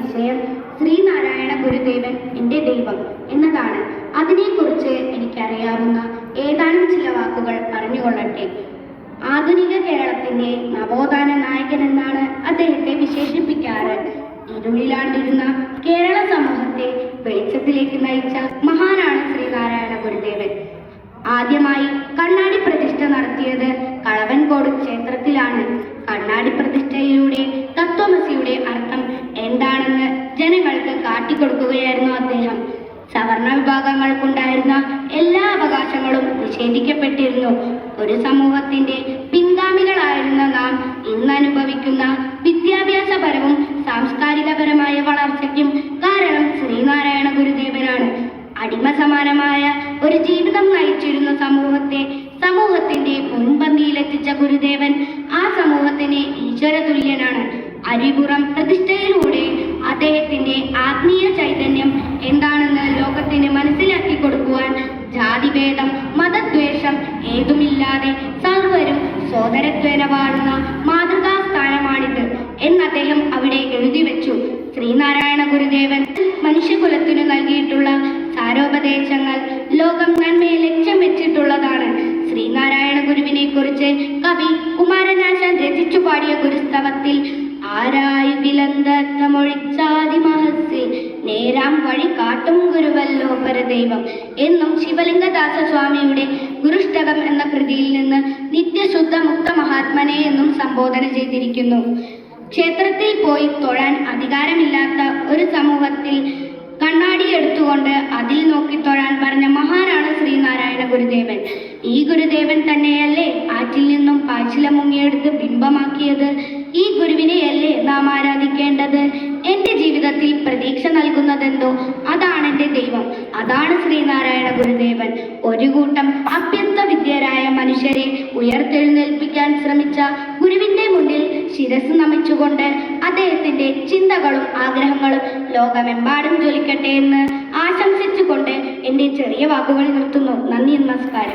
വിഷയം ശ്രീനാരായണ ഗുരുദേവൻ എന്റെ ദൈവം എന്നതാണ്. അതിനെക്കുറിച്ച് എനിക്കറിയാവുന്ന ഏതാനും ചില വാക്കുകൾ പറഞ്ഞുകൊള്ളട്ടെ. ആധുനിക കേരളത്തിന്റെ നവോത്ഥാന നായകൻ എന്നാണ് അദ്ദേഹത്തെ വിശേഷിപ്പിക്കാറ്. ഇരുളിലാണ്ടിരുന്ന കേരള സമൂഹത്തെ വെളിച്ചത്തിലേക്ക് നയിച്ച മഹാനാണ് ശ്രീനാരായണ ഗുരുദേവൻ. ആദ്യമായി കണ്ണാടി പ്രതിഷ്ഠ നടത്തിയത് കളവൻകോട് ക്ഷേത്രത്തിലാണ്. കണ്ണാടി പ്രതിഷ്ഠയിലൂടെ കാട്ടിക്കൊടുക്കുകയായിരുന്നു അദ്ദേഹം. സവർണ വിഭാഗങ്ങൾക്കുണ്ടായിരുന്ന എല്ലാ അവകാശങ്ങളും നിഷേധിക്കപ്പെട്ടിരുന്നു. ഒരു സമൂഹത്തിന്റെ പിൻഗാമികളായിരുന്ന നാം ഇന്ന് അനുഭവിക്കുന്ന വിദ്യാഭ്യാസപരവും സാംസ്കാരികപരമായ വളർച്ചയ്ക്കും കാരണം ശ്രീനാരായണ ഗുരുദേവനാണ്. അടിമ സമാനമായ ഒരു ജീവിതം നയിച്ചിരുന്ന സമൂഹത്തെ സമൂഹത്തിന്റെ മുൻപന്തിയിലെത്തിച്ച ഗുരുദേവൻ ആ സമൂഹത്തിന് ഈശ്വര തുല്യനാണ് അരിപുറം പ്രതിഷ്ഠയിലൂടെ അദ്ദേഹത്തിന്റെ ആത്മീയ ചൈതന്യം എന്താണെന്ന് ലോകത്തിന് മനസ്സിലാക്കി കൊടുക്കുവാൻ ജാതിഭേദം മതദ്വേഷം ഏതുമില്ലാതെ സർവരും സോദരത്വേന വാഴുന്ന മാതൃകാ സ്ഥാനമാണിത് എന്ന് അദ്ദേഹം അവിടെ എഴുതി വെച്ചു. ശ്രീനാരായണ ഗുരുദേവൻ മനുഷ്യകുലത്തിനു നൽകിയിട്ടുള്ള സാരോപദേശങ്ങൾ കവി കുമാരനാശാൻ രചിച്ചു പാടിയ ഗുരുസ്തവത്തിൽ ആരായി വിലന്തമൊഴിച്ചാതി മഹസ്സിൽ നേരാം വഴി കാട്ടും ഗുരുവല്ലോ പരദൈവം എന്നും ശിവലിംഗദാസ സ്വാമിയുടെ ഗുരുഷ്ടകം എന്ന കൃതിയിൽ നിന്ന് നിത്യശുദ്ധ മുക്ത മഹാത്മനെ എന്നും സംബോധന ചെയ്തിരിക്കുന്നു. ക്ഷേത്രത്തിൽ പോയി തൊഴാൻ അധികാരമില്ലാത്ത ഒരു സമൂഹത്തിൽ കണ്ണാടി എടുത്തുകൊണ്ട് അതിൽ നോക്കി തൊഴാൻ പറഞ്ഞ മഹാനാണ് ശ്രീനാരായണ ഗുരുദേവൻ. ഈ ഗുരുദേവൻ തന്നെയല്ലേ ആറ്റിൽ നിന്നും പാച്ചില മുങ്ങിയെടുത്ത് ബിംബമാക്കിയത്? ഈ ഗുരുവിനെയല്ലേ നാം ആരാധിക്കേണ്ടത്? എന്റെ ജീവിതത്തിൽ പ്രതീക്ഷ നൽകുന്നതെന്തോ? അതാണ് എന്റെ ദൈവം. അതാണ് ശ്രീനാരായണ ഗുരുദേവൻ. ഒരു കൂട്ടം അഭ്യസ്ത വിദ്യരായ മനുഷ്യരെ ഉയർത്തെഴുന്നേൽപ്പിക്കാൻ ശ്രമിച്ച ഗുരുവിന്റെ മുന്നിൽ ശിരസ് നമിച്ചുകൊണ്ട് അദ്ദേഹത്തിന്റെ ചിന്തകളും ആഗ്രഹങ്ങളും ലോകമെമ്പാടും ജ്വലിക്കട്ടെ എന്ന് എന്റെ ചെറിയ വാക്കുകൾ നിർത്തുന്നു. നന്ദി നമസ്കാരം.